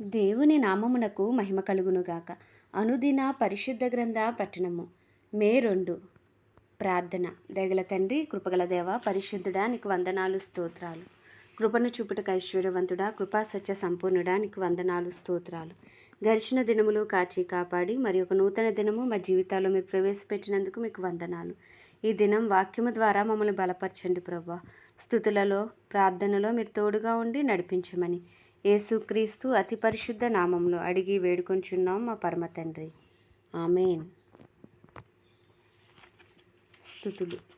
దేవుని నామమునకు మహిమ కలుగునుగాక. అనుదిన పరిశుద్ధ గ్రంథ పట్టణము. మే రెండు. ప్రార్థన. దగల తండ్రి కృపగల దేవ పరిశుద్ధుడా నీకు వందనాలు స్తోత్రాలు. కృపను చూపుటకు ఐశ్వర్యవంతుడా కృపా సత్య సంపూర్ణుడా నీకు వందనాలు స్తోత్రాలు. గడిచిన దినములు కాచి కాపాడి మరి ఒక నూతన దినము మా జీవితాల్లో మీరు ప్రవేశపెట్టినందుకు మీకు వందనాలు. ఈ దినం వాక్యము ద్వారా మమ్మల్ని బలపరచండి ప్రభా స్థుతులలో ప్రార్థనలో మీరు తోడుగా ఉండి నడిపించమని. యేసుక్రీస్తు అతి పరిశుద్ధ నామంలో అడిగి వేడుకొంచున్నాం మా పరమ తండ్రి. ఆమెన్. స్థుతులు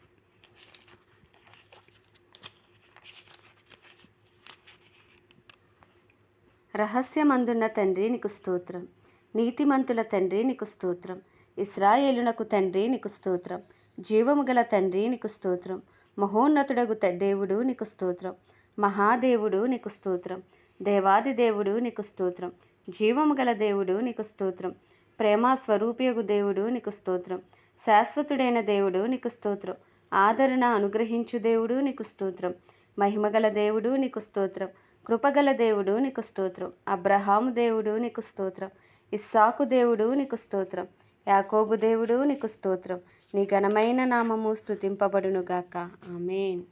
రహస్యమందున్న తండ్రి నీకు స్తోత్రం. నీతిమంతుల తండ్రి నీకు స్తోత్రం. ఇస్రాయేలునకు తండ్రి నీకు స్తోత్రం. జీవము గల తండ్రి నీకు స్తోత్రం. మహోన్నతుడగు దేవుడు నీకు స్తోత్రం. మహాదేవుడు నీకు స్తోత్రం. దేవాది దేవుడు నీకు స్తోత్రం జీవము గల దేవుడు నీకు స్తోత్రం ప్రేమ స్వరూపియగు దేవుడు నీకు స్తోత్రం శాశ్వతుడైన దేవుడు నీకు స్తోత్రం ఆదరణ అనుగ్రహించు దేవుడు నీకు స్తోత్రం మహిమగల దేవుడు నీకు స్తోత్రం కృపగల దేవుడు నీకు స్తోత్రం అబ్రహాము దేవుడు నీకు స్తోత్రం ఇస్సాకు దేవుడు నీకు స్తోత్రం యాకోబు దేవుడు నీకు స్తోత్రం నీ ఘనమైన నామము స్తుతింపబడునుగాక ఆమెన్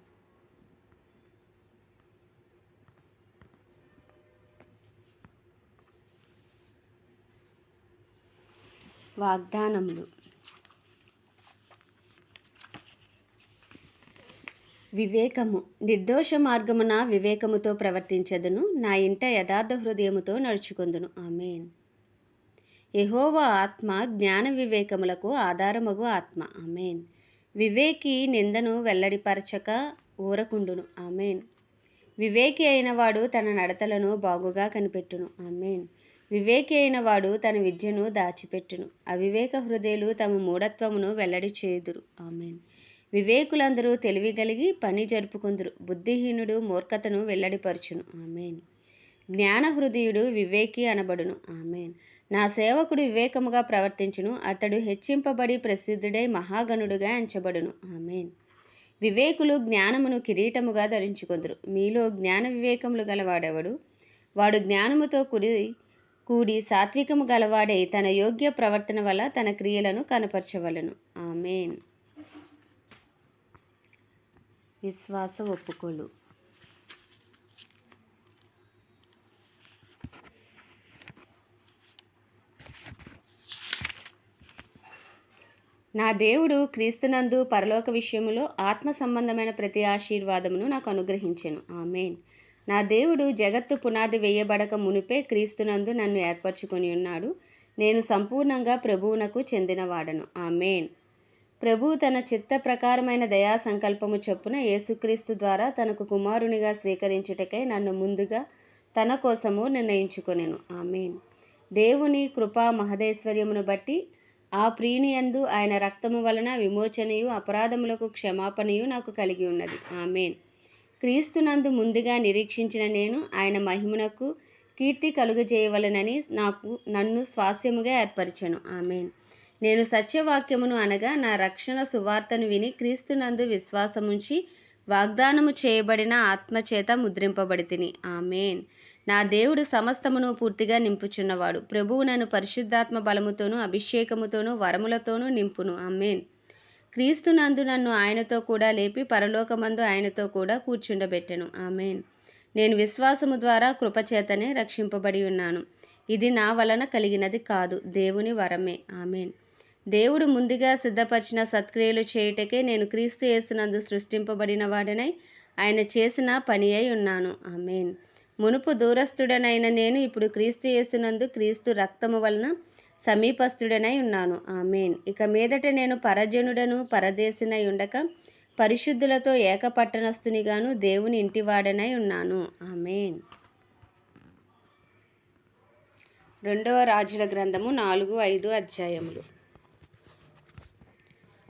వాగ్దానములు. వివేకము. నిర్దోష మార్గమున వివేకముతో ప్రవర్తించదును. నా ఇంట యథార్థ హృదయముతో నడుచుకుందును. ఆమెన్. యెహోవా ఆత్మ జ్ఞాన వివేకములకు ఆధారమగు ఆత్మ. ఆమెన్. వివేకి నిందను వెల్లడిపరచక ఊరకుండును. ఆమెన్. వివేకి అయినవాడు తన నడతలను బాగుగా కనిపెట్టును. ఆమెన్. వివేకి అయిన వాడు తన విద్యను దాచిపెట్టును. అవివేక హృదయులు తమ మూఢత్వమును వెల్లడి చేయుదురు. ఆమెన్. వివేకులందరూ తెలివి కలిగి పని జరుపుకుందురు. బుద్ధిహీనుడు మూర్ఖతను వెల్లడిపరచును. ఆమెన్. జ్ఞాన హృదయుడు వివేకి అనబడును. ఆమెన్. నా సేవకుడు వివేకముగా ప్రవర్తించును. అతడు హెచ్చింపబడి ప్రసిద్ధుడై మహాగణుడుగా ఎంచబడును. ఆమెన్. వివేకులు జ్ఞానమును కిరీటముగా ధరించుకుందరు. మీలో జ్ఞాన వివేకములు గలవాడెవడు? వాడు జ్ఞానముతో కూడి కూడి సాత్వికము గలవాడై తన యోగ్య ప్రవర్తన వల్ల తన క్రియలను కనపరచవలను. ఆమెన్. విశ్వాస ఒప్పుకోలు. నా దేవుడు క్రీస్తునందు పరలోక విషయములో ఆత్మ సంబంధమైన ప్రతి ఆశీర్వాదమును నాకు అనుగ్రహించెను. ఆమెన్. నా దేవుడు జగత్తు పునాది వేయబడక మునిపే క్రీస్తునందు నన్ను ఏర్పరచుకొని ఉన్నాడు. నేను సంపూర్ణంగా ప్రభువునకు చెందినవాడను. ఆమెన్. ప్రభువు తన చిత్త ప్రకారమైన దయా సంకల్పము చొప్పున యేసుక్రీస్తు ద్వారా తనకు కుమారునిగా స్వీకరించుటకై నన్ను ముందుగా తన కోసము నిర్ణయించుకొనెను. ఆమెన్. దేవుని కృపా మహదేశ్వర్యమును బట్టి ఆ ప్రీణియందు ఆయన రక్తము వలన విమోచనయు అపరాధములకు క్షమాపణయు నాకు కలిగి ఉన్నది. ఆమెన్. క్రీస్తునందు ముందుగా నిరీక్షించిన నేను ఆయన మహిమునకు కీర్తి కలుగజేయవలనని నాకు నన్ను స్వాస్యముగా ఏర్పరిచెను. ఆమెన్. నేను సత్యవాక్యమును అనగా నా రక్షణ సువార్తను విని క్రీస్తునందు విశ్వాసముంచి వాగ్దానము చేయబడిన ఆత్మచేత ముద్రింపబడి తిని ఆమెన్. నా దేవుడు సమస్తమును పూర్తిగా నింపుచున్నవాడు. ప్రభువు నన్ను పరిశుద్ధాత్మ బలముతోనూ అభిషేకముతోనూ వరములతోనూ నింపును. ఆమెన్. క్రీస్తునందు నన్ను ఆయనతో కూడా లేపి పరలోకమందు ఆయనతో కూడా కూర్చుండబెట్టెను. ఆమెన్. నేను విశ్వాసము ద్వారా కృపచేతనే రక్షింపబడి ఉన్నాను. ఇది నా వలన కలిగినది కాదు దేవుని వరమే. ఆమెన్. దేవుడు ముందుగా సిద్ధపరిచిన సత్క్రియలు చేయుటకే నేను క్రీస్తు యేసునందు సృష్టింపబడిన వాడనై ఆయన చేసిన పని అయి ఉన్నాను. ఆమెన్. మునుపు దూరస్థుడనైన నేను ఇప్పుడు క్రీస్తు యేసునందు క్రీస్తు రక్తము వలన సమీపస్థుడనై ఉన్నాను. ఆమెన్. ఇక మీదట నేను పరజనుడను పరదేశినై ఉండక పరిశుద్ధులతో ఏకపట్టణస్థునిగాను దేవుని ఇంటివాడనై ఉన్నాను. ఆమెన్. రెండవ రాజుల గ్రంథము నాలుగు ఐదు అధ్యాయములు.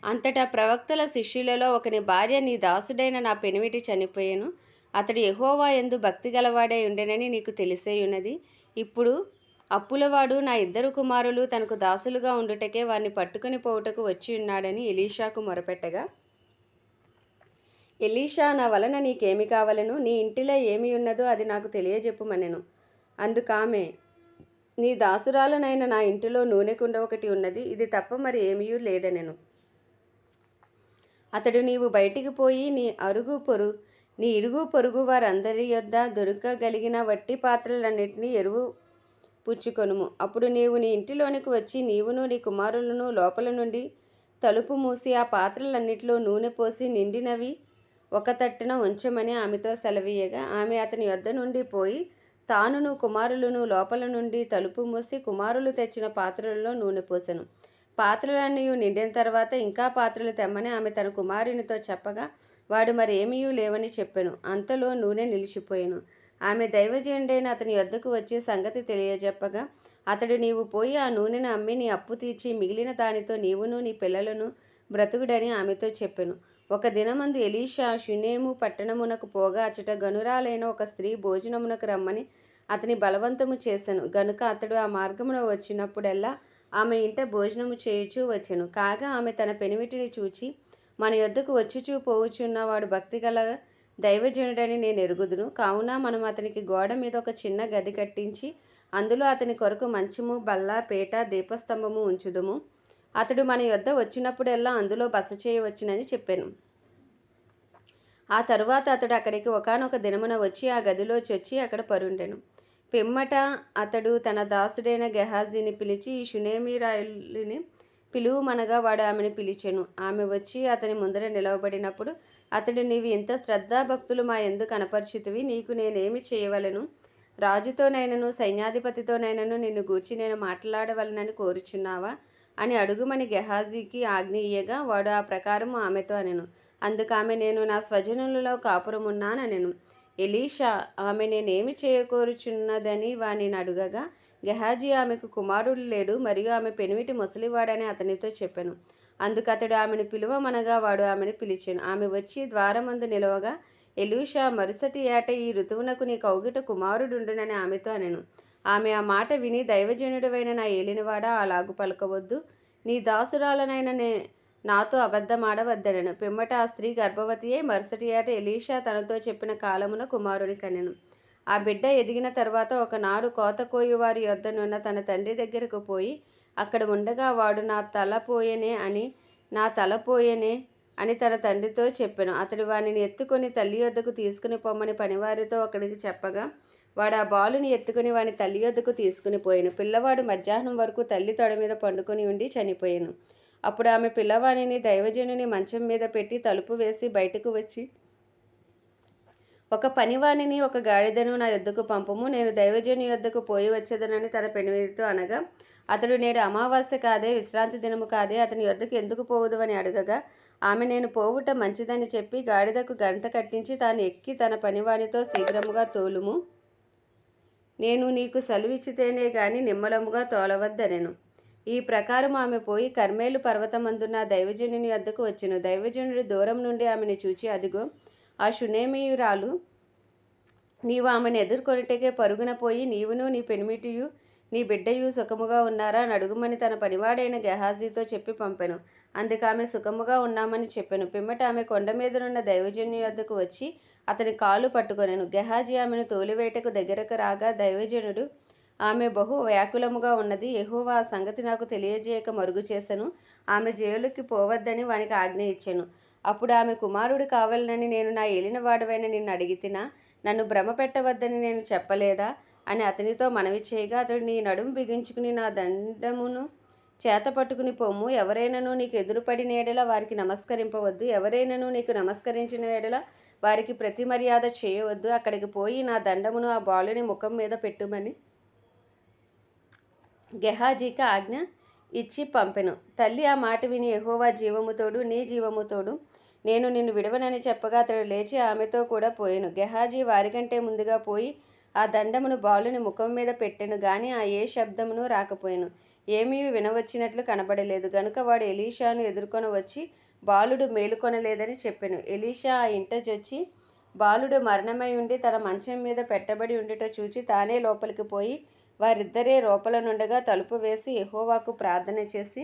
అంతటా ప్రవక్తల శిష్యులలో ఒకని భార్య నీ దాసుడైన నా పెనిమిటి చనిపోయాను. అతడు ఎహోవా ఎందు భక్తి గలవాడై ఉండెనని నీకు తెలిసే ఉన్నది. ఇప్పుడు అప్పులవాడు నా ఇద్దరు కుమారులు తనకు దాసులుగా ఉండుటకే వారిని పట్టుకుని పోవుటకు వచ్చి ఉన్నాడని ఎలీషాకు మొరపెట్టగా ఎలీషా నా వలన నీకేమి కావలను? నీ ఇంటిలో ఏమి ఉన్నదో అది నాకు తెలియజెప్పుమనెను. అందుకామె నీ దాసురాలనైన నా ఇంటిలో నూనె కుండ ఒకటి ఉన్నది ఇది తప్ప మరి ఏమీ లేదనెను. అతడు నీవు బయటికి పోయి నీ అరుగు పొరు నీ ఇరుగు పొరుగు వారందరి యొద్ద దొరకగలిగిన వట్టి పాత్రలన్నింటినీ ఎరువు పుచ్చుకొనుము. అప్పుడు నీవు నీ ఇంటిలోనికి వచ్చి నీవును నీ కుమారులను లోపల నుండి తలుపు మూసి ఆ పాత్రలన్నిటిలో నూనె పోసి నిండినవి ఒక తట్టున ఉంచమని ఆమెతో సెలవీయగా ఆమె అతని వద్ద నుండి పోయి తానును కుమారులను లోపల నుండి తలుపు మూసి కుమారులు తెచ్చిన పాత్రలలో నూనె పోసెను. పాత్రలన్నీ నిండిన తర్వాత ఇంకా పాత్రలు తెమ్మని ఆమె తన కుమారునితో చెప్పగా వాడు మరేమీ లేవని చెప్పాను. అంతలో నూనె నిలిచిపోయాను. ఆమె దైవజనుడైన అతని యొద్దకు వచ్చి సంగతి తెలియజెప్పగా అతడు నీవు పోయి ఆ నూనెను అమ్మి నీ అప్పు తీర్చి మిగిలిన దానితో నీవును నీ పిల్లలను బ్రతుకుడని ఆమెతో చెప్పెను. ఒక దినమందు ఎలీషా షునేము పట్టణమునకు పోగా అచట గనురాలైన ఒక స్త్రీ భోజనమునకు రమ్మని అతని బలవంతము చేశాను గనుక అతడు ఆ మార్గమున వచ్చినప్పుడల్లా ఆమె ఇంట భోజనము చేయుచూ వచ్చెను. కాగా ఆమె తన పెనిమిటిని చూచి మన యొద్దకు వచ్చుచూ పోవుచున్న వాడు భక్తిగల దైవజనుడని నేను ఎరుగుదును. కావున మనం అతనికి గోడ మీద ఒక చిన్న గది కట్టించి అందులో అతని కొరకు మంచము బల్ల పీట దీపస్తంభము ఉంచుదుము. అతడు మన యొద్ద వచ్చినప్పుడెల్లా అందులో బస చేయవచ్చునని చెప్పాను. ఆ తరువాత అతడు అక్కడికి ఒకానొక దినమున వచ్చి ఆ గదిలో చొచ్చి అక్కడ పరుండెను పిమ్మట అతడు తన దాసుడైన గెహాజీని పిలిచి ఈ షునేమీరాయుని పిలువుమనగా వాడు ఆమెను పిలిచెను. ఆమె వచ్చి అతని ముందర నిలవబడినప్పుడు అతడు నీవు ఇంత శ్రద్ధాభక్తులు మా ఎందు కనపరిచితివి నీకు నేనేమి చేయవలను? రాజుతోనైనను సైన్యాధిపతితోనైనను నిన్ను గూర్చి నేను మాట్లాడవలనని కోరుచున్నావా? అని అడుగుమని గెహాజీకి ఆజ్ఞ ఇయ్యగా వాడు ఆ ప్రకారము ఆమెతో అనెను. అందుకామె నేను నా స్వజనులలో కాపురమున్నానెను ఎలీషా ఆమె నేనేమి చేయకూరుచున్నదని వానిని అడుగగా గెహాజీ ఆమెకు కుమారుడు లేడు మరియు ఆమె పెనిమిటి ముసలివాడని అతనితో చెప్పాను. అందుకు అతడు ఆమెను పిలువమనగా వాడు ఆమెను పిలిచాను. ఆమె వచ్చి ద్వారమందు నిలవగా ఎలూషా మరుసటి ఏట ఈ ఋతువునకు నీ కౌగిట కుమారుడుండునని ఆమెతో అనెను. ఆమె ఆ మాట విని దైవజనుడవైన నా ఏలినవాడా అలాగు పలకవద్దు. నీ దాసురాలనైన నే నాతో అబద్ధమాడవద్దనను. పిమ్మట ఆ స్త్రీ గర్భవతియే మరుసటి ఏట ఎలీషా తనతో చెప్పిన కాలమున కుమారుని కనెను. ఆ బిడ్డ ఎదిగిన తర్వాత ఒకనాడు కోత కోయువారి వద్దనున్న యొద్దనున్న తన తండ్రి దగ్గరకు పోయి అక్కడ ఉండగా వాడు నా తల పోయెనే అని నా తల పోయెనే అని తన తండ్రితో చెప్పాను. అతడు వానిని ఎత్తుకొని తల్లి వద్దకు తీసుకుని పొమ్మని పనివారితో అక్కడికి చెప్పగా వాడు ఆ బాలుని ఎత్తుకుని వాని తల్లి వద్దకు తీసుకుని పోయాను. పిల్లవాడు మధ్యాహ్నం వరకు తల్లి తొడ మీద పండుకొని ఉండి చనిపోయాను. అప్పుడు ఆమె పిల్లవాణిని దైవజనుని మంచం మీద పెట్టి తలుపు వేసి బయటకు వచ్చి ఒక పనివాణిని ఒక గాడిదను నా యొద్దకు పంపము. నేను దైవజను యొద్దకు పోయి వచ్చేదనని తన పెనిమిదితో అనగా అతడు నేడు అమావాస్య కాదే విశ్రాంతి దినము కాదే అతని యొద్దకు ఎందుకు పోవుదు అని అడగగా ఆమె నేను పోవుట మంచిదని చెప్పి గాడిదకు గంట కట్టించి తాను ఎక్కి తన పనివానితో శీఘ్రముగా తోలుము. నేను నీకు సెలవిచ్చితేనే గాని నిమ్మలముగా తోలవద్దనెను. ఈ ప్రకారం ఆమె పోయి కర్మేలు పర్వతమందున్న దైవజనుని వద్దకు వచ్చెను. దైవజనుడు దూరం నుండి ఆమెను చూచి అదిగో ఆ శునేమియురాలు నీవు ఆమెను ఎదుర్కొనిటకే పరుగున పోయి నీవును నీ పెనిమిటియు నీ బిడ్డయు సుఖముగా ఉన్నారా అని అడుగుమని తన పనివాడైన గెహాజీతో చెప్పి పంపెను. అందుకు ఆమె సుఖముగా ఉన్నామని చెప్పెను. పిమ్మట ఆమె కొండ మీదనున్న దైవజన్యు వద్దకు వచ్చి అతని కాలు పట్టుకొనెను. గెహాజీ ఆమెను తోలివేటకు దగ్గరకు రాగా దైవజనుడు ఆమె బహు వ్యాకులముగా ఉన్నది. ఎహోవా ఆ సంగతి నాకు తెలియజేయక మరుగు చేశాను ఆమె జైలుకి పోవద్దని వానికి ఆజ్ఞ ఇచ్చాను. అప్పుడు ఆమె కుమారుడు కావాలనని నేను నా ఏలినవాడవైన నిన్ను అడిగితినా? నన్ను భ్రమ పెట్టవద్దని నేను చెప్పలేదా? అని అతనితో మనవి చేయగా అతడు నీ నడుము బిగించుకుని నా దండమును చేత పట్టుకుని పొమ్ము. ఎవరైనాను నీకు ఎదురుపడిన ఎడల వారికి నమస్కరింపవద్దు. ఎవరైనాను నీకు నమస్కరించిన ఏడల వారికి ప్రతి మర్యాద చేయవద్దు. అక్కడికి పోయి నా దండమును ఆ బాలుని ముఖం మీద పెట్టుమని గెహాజీకి ఆజ్ఞ ఇచ్చి పంపెను. తల్లి ఆ మాట విని ఎహోవా జీవముతోడు నీ జీవముతోడు నేను నిన్ను విడవనని చెప్పగా అతడు లేచి ఆమెతో కూడా పోయాను. గెహాజీ వారికంటే ముందుగా పోయి ఆ దండమును బాలుని ముఖం మీద పెట్టెను గాని ఆ ఏ శబ్దమును రాకపోయాను. ఏమీ వినవచ్చినట్లు కనబడలేదు. గనుక వాడు ఎలీషాను ఎదుర్కొని వచ్చి బాలుడు మేలుకొనలేదని చెప్పాను. ఎలీషా ఆ ఇంటచొచ్చి బాలుడు మరణమై ఉండి తన మంచం మీద పెట్టబడి ఉండుట చూచి తానే లోపలికి పోయి వారిద్దరే లోపల నుండగా తలుపు వేసి ఎహోవాకు ప్రార్థన చేసి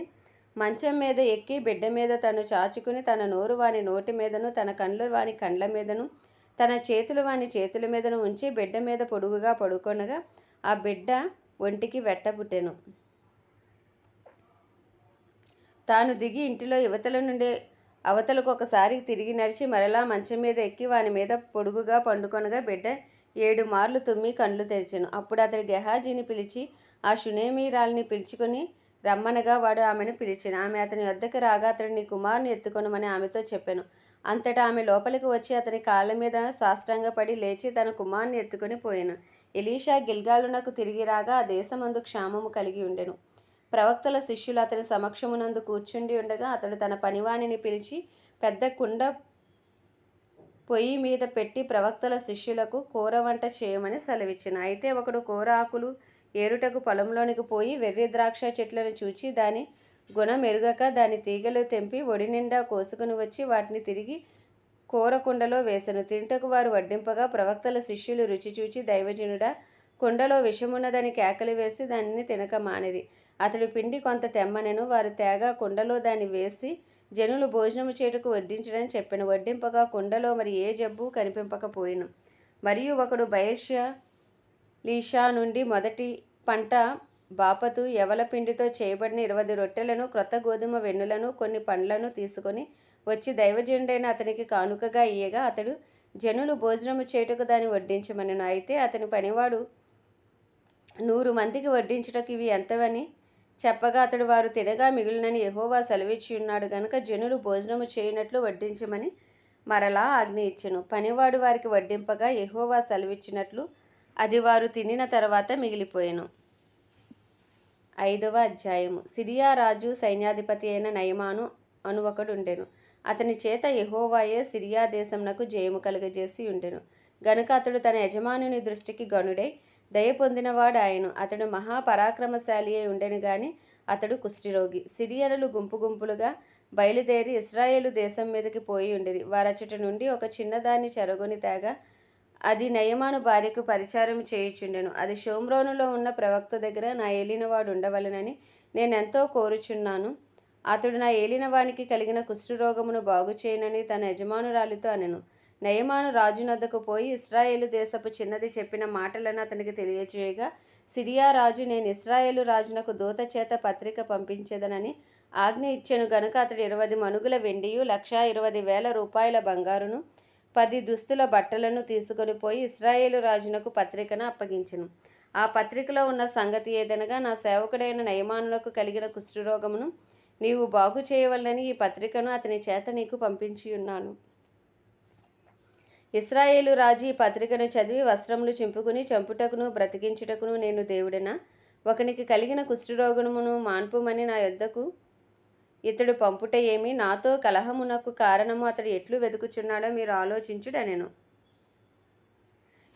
మంచం మీద ఎక్కి బిడ్డ మీద తను చాచుకుని తన నోరు వాని నోటి మీదను తన కండ్లు వాని కండ్ల మీదను తన చేతులు వాని చేతుల మీదను ఉంచి బిడ్డ మీద పొడుగుగా పడుకొనగా ఆ బిడ్డ ఒంటికి వెట్టబుట్టెను. తాను దిగి ఇంటిలో యువతల నుండి అవతలకు ఒకసారి తిరిగి నడిచి మరలా మంచం మీద ఎక్కి వాని మీద పొడుగుగా పండుకొనగా బిడ్డ ఏడు మార్లు తుమ్మి కండ్లు తెరిచెను. అప్పుడు అతడు గెహాజీని పిలిచి ఆ షునేమీరాల్ని పిలుచుకొని రమ్మనగా వాడు ఆమెను పిలిచాను. ఆమె అతని వద్దకు రాగా అతడు నీ కుమారుని ఎత్తుకొనమని ఆమెతో చెప్పాను. అంతటా ఆమె లోపలికి వచ్చి అతని కాళ్ళ మీద సాష్టాంగపడి లేచి తన కుమార్ని ఎత్తుకొని పోయాను. ఎలీషా గిల్గాలునకు తిరిగి రాగా ఆ దేశమందు క్షామము కలిగి ఉండెను. ప్రవక్తల శిష్యులు అతని సమక్షమునందు కూర్చుండి ఉండగా అతడు తన పనివానిని పిలిచి పెద్ద కుండ పొయ్యి మీద పెట్టి ప్రవక్తల శిష్యులకు కూర వంట చేయమని సెలవిచ్చిన. అయితే ఒకడు కూర ఆకులు ఏరుటకు పొలంలోనికి పోయి వెర్రి ద్రాక్ష చెట్లను చూచి దాని గుణం ఎరుగక దాని తీగలు తెంపి ఒడి నిండా కోసుకుని వచ్చి వాటిని తిరిగి కూర కుండలో వేసెను. తింటకు వారు వడ్డింపగా ప్రవక్తల శిష్యులు రుచి చూచి దైవజనుడా కుండలో విషమున్నదని కేకలు వేసి దానిని తినక మానిరి. అతడు పిండి కొంత తెమ్మనెను వారు తేగా కుండలో దాన్ని వేసి జనులు భోజనము చేటుకు వడ్డించడని చెప్పాను. వడ్డింపగా కుండలో మరి ఏ జబ్బు కనిపింపకపోయిను. మరియు ఒకడు బయష్య లీషా నుండి మొదటి పంట బాపతు ఎవల పిండితో చేయబడిన ఇరవై రొట్టెలను క్రొత్త గోధుమ వెన్నులను కొన్ని పండ్లను తీసుకొని వచ్చి దైవజనుడైన అతనికి కానుకగా ఇయ్యగా అతడు జనులు భోజనము చేయుటకు దాన్ని వడ్డించమనను. అయితే అతని పనివాడు నూరు మందికి వడ్డించుటకు ఇవి ఎంతవని చెప్పగా అతడు వారు తినగా మిగిలినని ఎహోవా సెలవిచ్చి ఉన్నాడు గనుక జనులు భోజనము చేయనట్లు వడ్డించమని మరలా ఆజ్ఞ ఇచ్చెను. పనివాడు వారికి వడ్డింపగా ఎహోవా సెలవిచ్చినట్లు అది వారు తినిన తర్వాత మిగిలిపోయాను. ఐదవ అధ్యాయము. సిరియా రాజు సైన్యాధిపతి అయిన నయమాను అను ఒకడుండెను అతని చేత యహోవాయే సిరియా దేశంనకు జయము కలుగజేసి ఉండెను. గనుక అతడు తన యజమానుని దృష్టికి గనుడై దయ పొందినవాడు ఆయను. అతడు మహాపరాక్రమశాలి అయి ఉండెను గాని అతడు కుష్ఠిరోగి. సిరియనులు గుంపు గుంపులుగా బయలుదేరి ఇస్రాయేలు దేశం మీదకి పోయి ఉండేది. వారచట నుండి ఒక చిన్నదాన్ని చెరగొని తేగా అది నయమాను భార్యకు పరిచారం చేయుచుండెను. అది షోమ్రోనులో ఉన్న ప్రవక్త దగ్గర నా ఏలినవాడు ఉండవలెనని నేనెంతో కోరుచున్నాను. అతడు నా ఏలినవానికి కలిగిన కుష్ఠరోగమును బాగు చేయనని తన యజమానురాలితో అనెను. నయమాను రాజునొద్దకు పోయి ఇస్రాయేలు దేశపు చిన్నది చెప్పిన మాటలను అతనికి తెలియచేయగా సిరియా రాజు నేను ఇస్రాయేలు రాజునకు దూత చేత పత్రిక పంపించేదనని ఆజ్ఞ ఇచ్చాను. గనుక అతడు ఇరవై మనుగుల వెండియు లక్షా ఇరవై వేల రూపాయల బంగారును పది దుస్తుల బట్టలను తీసుకొని పోయి ఇస్రాయేలు రాజునకు పత్రికను అప్పగించను. ఆ పత్రికలో ఉన్న సంగతి ఏదనగా నా సేవకుడైన నయమానులకు కలిగిన కుష్ఠరోగమును నీవు బాగు చేయవలని ఈ పత్రికను అతని చేత నీకు పంపించి ఉన్నాను ఇస్రాయేలు రాజు ఈ పత్రికను చదివి వస్త్రములు చింపుకుని చంపుటకును బ్రతికించుటకును నేను దేవుడనా? ఒకనికి కలిగిన కుష్ఠరోగమును మాన్పుమని నా యొద్దకు ఇతడు పంపుట ఏమి? నాతో కలహమునకు కారణము అతడు ఎట్లు వెతుకుచున్నాడో మీరు ఆలోచించుడనెను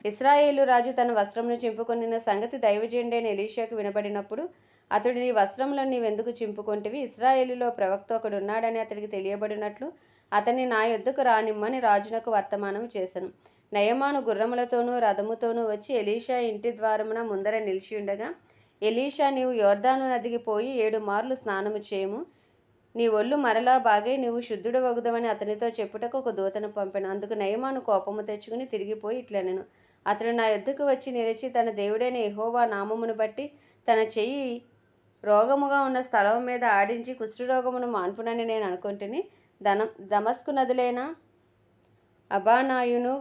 ఇస్రాయేలు రాజు తన వస్త్రమును చింపుకొనిన సంగతి దైవజెండైన ఎలీషాకు వినబడినప్పుడు అతడు నీ వస్త్రములను నీవెందుకు చింపుకొంటివి? ఇస్రాయేలులో ప్రవక్త ఒకడు ఉన్నాడని అతడికి తెలియబడినట్లు అతన్ని నా యొద్దకు రానిమ్మని రాజునకు వర్తమానం చేశాను నయమాను గుర్రములతోనూ రథముతోనూ వచ్చి ఎలీషా ఇంటి ద్వారమున ముందర నిలిచి ఉండగా ఎలీషా నీవు యోర్దాను నదికి పోయి ఏడు మార్లు స్నానము చేయము. నీ ఒళ్ళు మరలా బాగే నీవు శుద్ధుడు వగుదవని అతనితో చెప్పుటకు ఒక దూతను పంపాను. అందుకు నయమాను కోపము తెచ్చుకుని తిరిగిపోయి ఇట్లనెను. అతడు నా యుద్ధకు వచ్చి నిలిచి తన దేవుడైన ఎహోవా నామమును బట్టి తన చెయ్యి రోగముగా ఉన్న స్థలం మీద ఆడించి కుష్ఠరోగమును మాన్పునని నేను అనుకుంటుని ధన దమస్కు నదులైన అబానాయును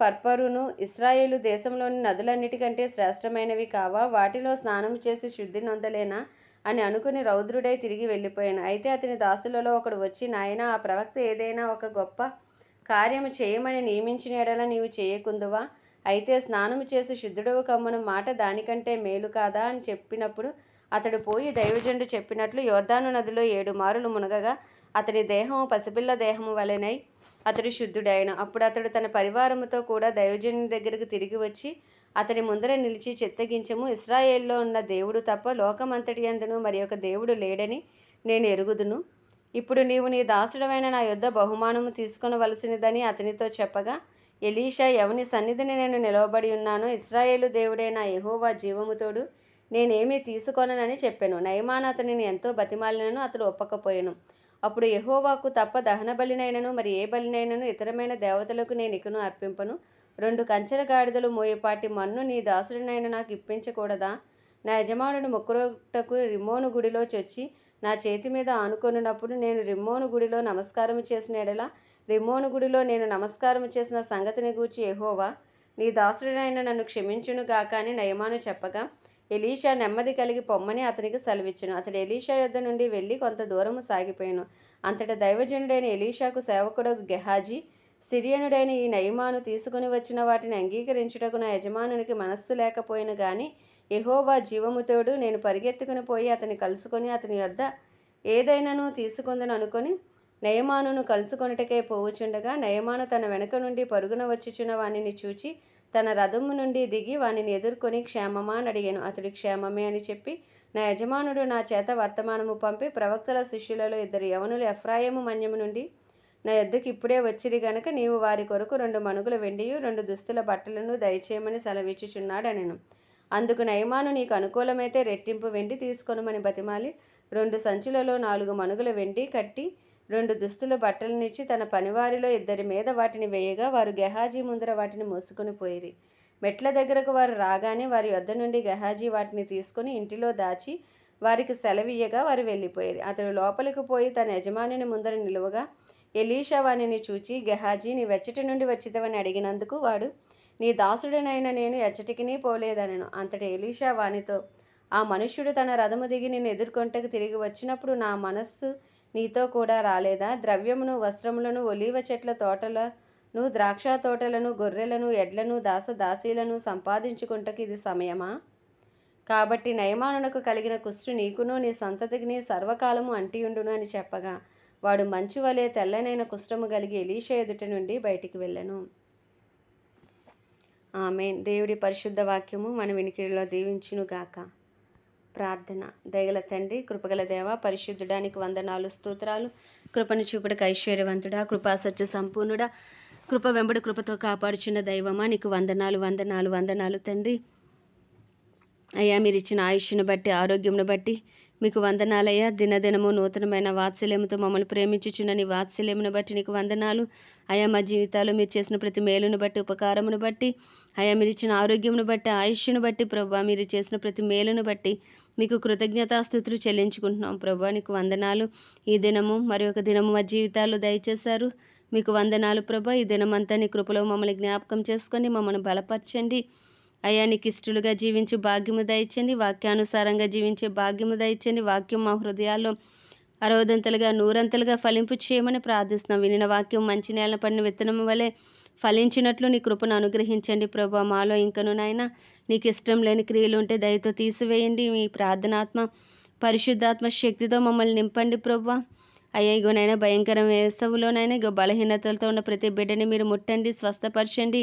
ఫర్పరును ఇస్రాయేలు దేశంలోని నదులన్నిటికంటే శ్రేష్టమైనవి కావా? వాటిలో స్నానం చేసి శుద్ధి నొందలేనా? అని అనుకుని రౌద్రుడై తిరిగి వెళ్ళిపోయాను. అయితే అతని దాసులలో ఒకడు వచ్చి నాయన ఆ ప్రవక్త ఏదైనా ఒక గొప్ప కార్యము చేయమని నియమించిన ఎడల నీవు చేయకుందువా? అయితే స్నానము చేసి శుద్ధుడవు కమ్మను మాట దానికంటే మేలు కాదా? అని చెప్పినప్పుడు అతడు పోయి దైవజనుడు చెప్పినట్లు యోర్దాను నదిలో ఏడు మారులు మునగగా అతని దేహము పసిపిల్ల దేహము వలెనై అతడు శుద్ధుడైన. అప్పుడు అతడు తన పరివారముతో కూడా దైవజనుని దగ్గరకు తిరిగి వచ్చి అతని ముందర నిలిచి చిత్తగించము. ఇస్రాయేల్లో ఉన్న దేవుడు తప్ప లోకమంతటి అందును మరి ఒక దేవుడు లేడని నేను ఎరుగుదును. ఇప్పుడు నీవు నీ దాసుడమైన నా యొద్ద బహుమానము తీసుకొనవలసినదని అతనితో చెప్పగా ఎలీషా ఎవని సన్నిధిని నేను నిలవబడి ఉన్నానో ఇస్రాయేలు దేవుడైన ఎహోవా జీవముతోడు నేనేమీ తీసుకోననని చెప్పాను. నయమాన్ అతనిని ఎంతో బతిమాలినను అతడు ఒప్పకపోయాను. అప్పుడు ఎహోవాకు తప్ప దహన బలినైనను మరి ఏ బలినైనను ఇతరమైన దేవతలకు నేను ఇకను అర్పింపను. రెండు కంచెల గాడిదలు మోయపాటి మన్ను నీ దాసుడినైనా నాకు ఇప్పించకూడదా? నా యజమానుడు మొక్కుటకు రిమ్మోను గుడిలో చొచ్చి నా చేతి మీద ఆనుకొనున్నప్పుడు నేను రిమ్మోను గుడిలో నమస్కారం చేసిన ఎడలా రిమ్మోను గుడిలో నేను నమస్కారం చేసిన సంగతిని గూర్చి ఎహోవా నీ దాసుడినైన నన్ను క్షమించును గాక అని నయమాను చెప్పగా ఎలీషా నెమ్మది కలిగి పొమ్మని అతనికి సెలవిచ్చును. అతడు ఎలీషా యొద్ద నుండి వెళ్ళి కొంత దూరము సాగిపోయాను. అంతటా దైవజనుడైన ఎలీషాకు సేవకుడు గెహాజీ సిరియనుడైన ఈ నయమాను తీసుకుని వచ్చిన వాటిని అంగీకరించుటకు నా యజమానునికి మనస్సు లేకపోయిన గాని ఎహోవా జీవముతోడు నేను పరిగెత్తుకుని పోయి అతని కలుసుకొని అతని వద్ద ఏదైనాను తీసుకుందని అనుకొని నయమానును కలుసుకొనుటకే పోవుచుండగా నయమాను తన వెనుక నుండి పరుగున వచ్చుచున్న వానిని చూచి తన రథము నుండి దిగి వానిని ఎదుర్కొని క్షేమమా అని అడిగాను అతడు క్షేమమే అని చెప్పి నా యజమానుడు నా చేత వర్తమానము పంపి ప్రవక్తల శిష్యులలో ఇద్దరు యవనులు ఎఫ్రాయము మన్యము నుండి నా యొద్దకు ఇప్పుడే వచ్చిరి గనుక నీవు వారి కొరకు రెండు మణుగుల వెండియు రెండు దుస్తుల బట్టలను దయచేయమని సెలవిచ్చుచున్నాడనెను అందుకు నయమాను నీకు అనుకూలమైతే రెట్టింపు వెండి తీసుకొనమని బతిమాలి. రెండు సంచులలో నాలుగు మణుగుల వెండి కట్టి రెండు దుస్తుల బట్టలనిచ్చి తన పనివారిలో ఇద్దరి మీద వాటిని వేయగా వారు గెహాజీ ముందర వాటిని మోసుకొని పోయిరి. మెట్ల దగ్గరకు వారు రాగానే వారి వద్ద నుండి గెహాజీ వాటిని తీసుకుని ఇంటిలో దాచి వారికి సెలవియ్యగా వారు వెళ్ళిపోయారు. అతడు లోపలికి పోయి తన యజమానిని ముందర నిలువగా ఎలీషా వానిని చూచి గెహాజీ నీ వెచ్చటి నుండి వచ్చితవని అడిగినందుకు వాడు నీ దాసుడనైన నేను ఎచ్చటికిని పోలేదనను. అంతటి ఎలీషా వానితో ఆ మనుష్యుడు తన రథము దిగి నేను ఎదుర్కొంటకు తిరిగి వచ్చినప్పుడు నా మనస్సు నీతో కూడా రాలేదా? ద్రవ్యమును వస్త్రములను ఒలీవ చెట్ల తోటలను ద్రాక్ష తోటలను గొర్రెలను ఎడ్లను దాస దాసీలను సంపాదించుకుంటకు ఇది సమయమా? కాబట్టి నయమానునకు కలిగిన కుష్టు నీకును నీ సంతతికి సర్వకాలము అంటియుండును అని చెప్పగా వాడు మంచు వలె తెల్లనైన కుష్ఠము కలిగి ఎలీష ఎదుట నుండి బయటికి వెళ్ళను. ఆమె దేవుడి పరిశుద్ధ వాక్యము మన వినికిడిలో దీవించునుగాక ప్రార్థన. దయగల తండ్రి కృపగల దేవ పరిశుద్ధుడానికి వందనాలు స్తోత్రాలు. కృపను చూపుడు ఐశ్వర్యవంతుడా కృపా సత్య సంపూర్ణుడా. కృప వెంబడి కృపతో కాపాడుచున్న దైవమా నీకు వందనాలు వందనాలు వందనాలు తండ్రి. అయ్యా మీరు ఇచ్చిన ఆయుష్ను బట్టి ఆరోగ్యంను బట్టి మీకు వందనాలయ్యా. దినదినము నూతనమైన వాత్సల్యముతో మమ్మల్ని ప్రేమించుచున్న నీ వాత్సల్యమును బట్టి నీకు వందనాలు. అయా మా జీవితాల్లో మీరు చేసిన ప్రతి మేలును బట్టి ఉపకారమును బట్టి అయా మీరు ఇచ్చిన ఆరోగ్యమును బట్టి ఆయుష్ను బట్టి ప్రభా మీరు చేసిన ప్రతి మేలును బట్టి మీకు కృతజ్ఞతాస్థుతులు చెల్లించుకుంటున్నాం ప్రభా. నీకు వందనాలు. ఈ దినము మరి ఒక దినము మా జీవితాల్లో దయచేశారు. మీకు వందనాలు ప్రభా. ఈ దినమంతా నీ కృపలో మమ్మల్ని జ్ఞాపకం చేసుకొని మమ్మల్ని బలపరచండి. అయ్యా నీకు ఇష్టలుగా జీవించే భాగ్యము దయచండి. వాక్యానుసారంగా జీవించే భాగ్యము దయచండి. వాక్యం మా హృదయాల్లో అరవదంతలుగా నూరంతలుగా ఫలింపు చేయమని ప్రార్థిస్తున్నాం. వినిన వాక్యం మంచి నేల పడిన విత్తనం వలె ఫలించినట్లు నీ కృపను అనుగ్రహించండి ప్రభా. మాలో ఇంకను నాయన నీకు ఇష్టం లేని క్రియలు ఉంటే దయతో తీసివేయండి. మీ ప్రార్థనాత్మ పరిశుద్ధాత్మ శక్తితో మమ్మల్ని నింపండి ప్రభా. అయ్యా ఇగోనైనా భయంకర వేసవులోనైనా ఇగో బలహీనతలతో ఉన్న ప్రతి బిడ్డని మీరు ముట్టండి స్వస్థపరచండి.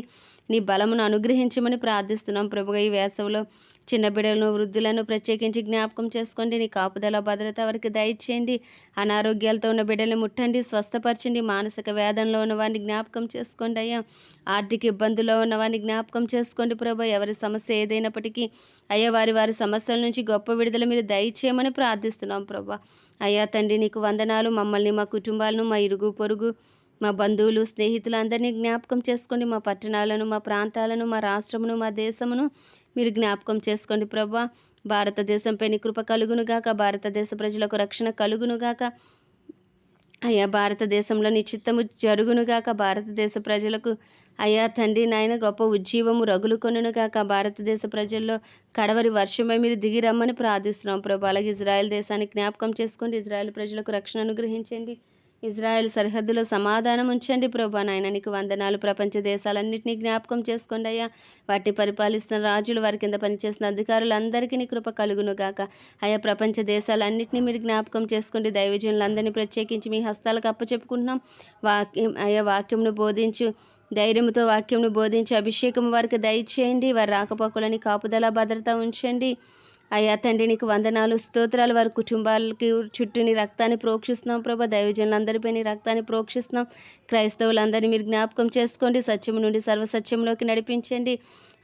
నీ బలమును అనుగ్రహించమని ప్రార్థిస్తున్నాం ప్రభుగా ఈ వేసవిలో చిన్న బిడ్డలను వృద్ధులను ప్రత్యేకించి జ్ఞాపకం చేసుకోండి. నీ కాపుదల భద్రత వారికి దయచేయండి. అనారోగ్యాలతో ఉన్న బిడ్డల్ని ముట్టండి స్వస్థపరచండి. మానసిక వేదనలో ఉన్న వారిని జ్ఞాపకం చేసుకోండి అయ్యా. ఆర్థిక ఇబ్బందుల్లో ఉన్న వారిని జ్ఞాపకం చేసుకోండి ప్రభా ఎవరి సమస్య ఏదైనప్పటికీ అయ్యా వారి వారి సమస్యల నుంచి గొప్ప విడుదల మీరు దయచేయమని ప్రార్థిస్తున్నాం ప్రభా అయ్యా తండ్రి నీకు వందనాలు. మమ్మల్ని మా కుటుంబాలను మా ఇరుగు పొరుగు మా బంధువులు స్నేహితులు అందరినీ జ్ఞాపకం చేసుకోండి. మా పట్టణాలను మా ప్రాంతాలను మా రాష్ట్రమును మా దేశమును మీరు జ్ఞాపకం చేసుకోండి ప్రభా. భారతదేశంపై నీ కృప కలుగునుగాక భారతదేశ ప్రజలకు రక్షణ కలుగునుగాక అయ్యా భారతదేశంలో నీ చిత్తము జరుగునుగాక భారతదేశ ప్రజలకు అయ్యా తండ్రి నాయన గొప్ప ఉజ్జీవము రగులు కొనును కాక భారతదేశ ప్రజల్లో కడవరి వర్షమై మీరు దిగి రమ్మని ప్రార్థిస్తున్నాం. ప్రభు అలాగే ఇజ్రాయెల్ దేశాన్ని జ్ఞాపకం చేసుకోండి. ఇజ్రాయెల్ ప్రజలకు రక్షణ అనుగ్రహించండి. ఇజ్రాయెల్ సరిహద్దులో సమాధానం ఉంచండి. ప్రభా నాయన నీకు వందనాలు. ప్రపంచ దేశాలన్నింటినీ జ్ఞాపకం చేసుకోండి అయ్యా. వాటిని పరిపాలిస్తున్న రాజులు వారి కింద పనిచేస్తున్న అధికారులందరికీ నీ కృప కలుగును గాక. అయ్యా ప్రపంచ దేశాలన్నింటినీ మీరు జ్ఞాపకం చేసుకోండి. దైవజనులందరినీ ప్రత్యేకించి మీ హస్తాలకు అప్పచెప్పుకుంటున్నాం. వాక్యం అయ్యా వాక్యంను బోధించు ధైర్యంతో వాక్యంను బోధించి అభిషేకం వారికి దయచేయండి. వారి రాకపోకలని కాపుదల భద్రత ఉంచండి. అయ్యా తండ్రి నీకు వందనాలు స్తోత్రాలు. వారి కుటుంబాలకి చుట్టూని రక్తాన్ని ప్రోక్షిస్తున్నాం ప్రభా. దైవజనులందరిపై నీ రక్తాన్ని ప్రోక్షిస్తున్నాం. క్రైస్తవులందరినీ మీరు జ్ఞాపకం చేసుకోండి. సత్యం నుండి సర్వసత్యంలోకి నడిపించండి.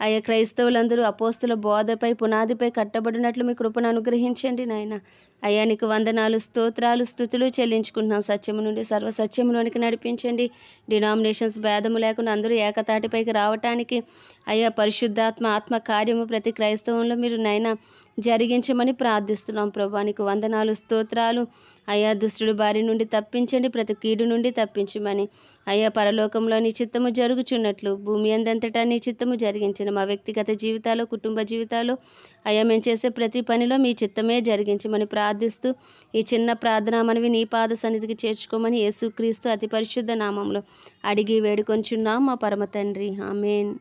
అయ్యా క్రైస్తవులందరూ అపోస్తుల బోధపై పునాదిపై కట్టబడినట్లు మీ కృపను అనుగ్రహించండి నాయన. అయ్యా నీకు వందనాలు స్తోత్రాలు స్థుతులు చెల్లించుకుంటున్నాం. సత్యము నుండి సర్వ సత్యములోనికి నడిపించండి. డినామినేషన్స్ భేదము లేకుండా అందరూ ఏకతాటిపైకి రావటానికి అయ్యా పరిశుద్ధాత్మ ఆత్మ కార్యము ప్రతి క్రైస్తవంలో మీరు నైనా జరిగించమని ప్రార్థిస్తున్నాం ప్రభా. నీకు వందనాలు స్తోత్రాలు. అయ్యా దుష్టుడు బారి నుండి తప్పించండి ప్రతి కీడు నుండి తప్పించమని. అయ్యా పరలోకంలో నీ చిత్తము జరుగుచున్నట్లు భూమి అందంతటా నీ చిత్తము జరిగించిన. మా వ్యక్తిగత జీవితాలు కుటుంబ జీవితాలు అయ్యా మేము చేసే ప్రతి పనిలో మీ చిత్తమే జరిగించమని ప్రార్థిస్తూ ఈ చిన్న ప్రార్థన మనవి నీ పాద సన్నిధికి చేర్చుకోమని యేసుక్రీస్తు అతి పరిశుద్ధ నామంలో అడిగి వేడుకొంచున్నాం మా పరమ తండ్రి. ఆమెన్.